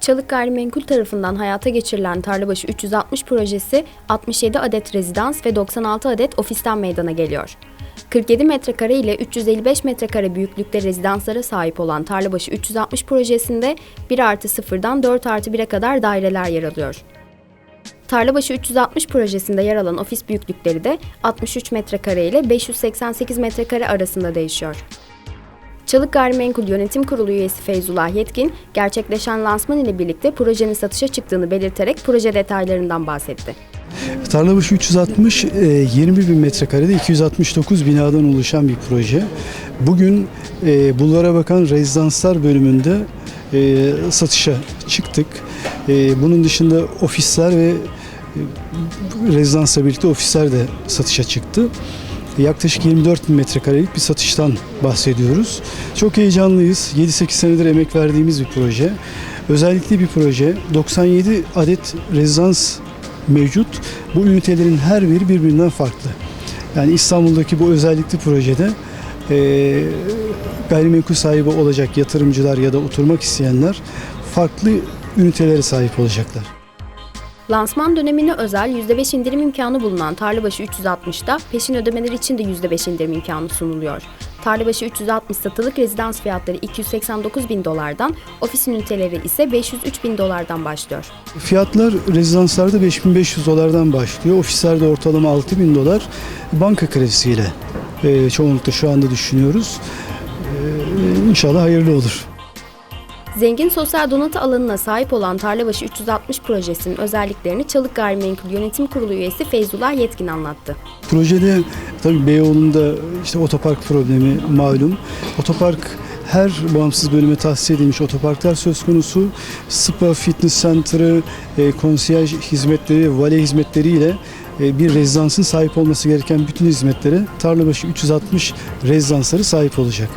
Çalık Gayrimenkul tarafından hayata geçirilen Tarlabaşı 360 projesi 67 adet rezidans ve 96 adet ofisten meydana geliyor. 47 metrekare ile 355 metrekare büyüklükte rezidanslara sahip olan Tarlabaşı 360 projesinde 1 artı 0'dan 4 artı 1'e kadar daireler yer alıyor. Tarlabaşı 360 projesinde yer alan ofis büyüklükleri de 63 metrekare ile 588 metrekare arasında değişiyor. Çalık Gayrimenkul Yönetim Kurulu üyesi Feyzullah Yetkin, gerçekleşen lansman ile birlikte projenin satışa çıktığını belirterek proje detaylarından bahsetti. Tarlabaşı 360 e, 21 bin metrekarede 269 binadan oluşan bir proje. Bugün e, Bulvara Bakan Rezidanslar bölümünde e, satışa çıktık. E, Bunun dışında ofisler ve e, rezidansla birlikte ofisler de satışa çıktı. Yaklaşık 24 bin metrekarelik bir satıştan bahsediyoruz. Çok heyecanlıyız. 7-8 senedir emek verdiğimiz bir proje. Özellikle bir proje. 97 adet rezidans mevcut. Bu ünitelerin her biri birbirinden farklı. Yani İstanbul'daki bu özellikli projede eee, gayrimenkul sahibi olacak yatırımcılar ya da oturmak isteyenler farklı ünitelere sahip olacaklar. Lansman dönemine özel %5 indirim imkanı bulunan Tarlabaşı 360'da peşin ödemeler için de %5 indirim imkanı sunuluyor. Tarlabaşı 360 satılık rezidans fiyatları 289 bin dolardan, ofis üniteleri ise 503 bin dolardan başlıyor. Fiyatlar rezidanslarda 5500 dolardan başlıyor. Ofislerde ortalama 6000 dolar. Banka kredisiyle eee, çoğunlukla şu anda düşünüyoruz. Eee, İnşallah hayırlı olur. Zengin sosyal donatı alanına sahip olan Tarlabaşı 360 projesinin özelliklerini Çalık Gayrimenkul Yönetim Kurulu üyesi Feyzullah Yetkin anlattı. Projede tabii Beyoğlu'nda işte otopark problemi malum. Otopark her bağımsız bölüme tahsis edilmiş otoparklar söz konusu. Spa, fitness center'ı, e, konsiyaj hizmetleri, vale hizmetleriyle e, bir rezidansın sahip olması gereken bütün hizmetlere Tarlabaşı 360 rezidansları sahip olacak.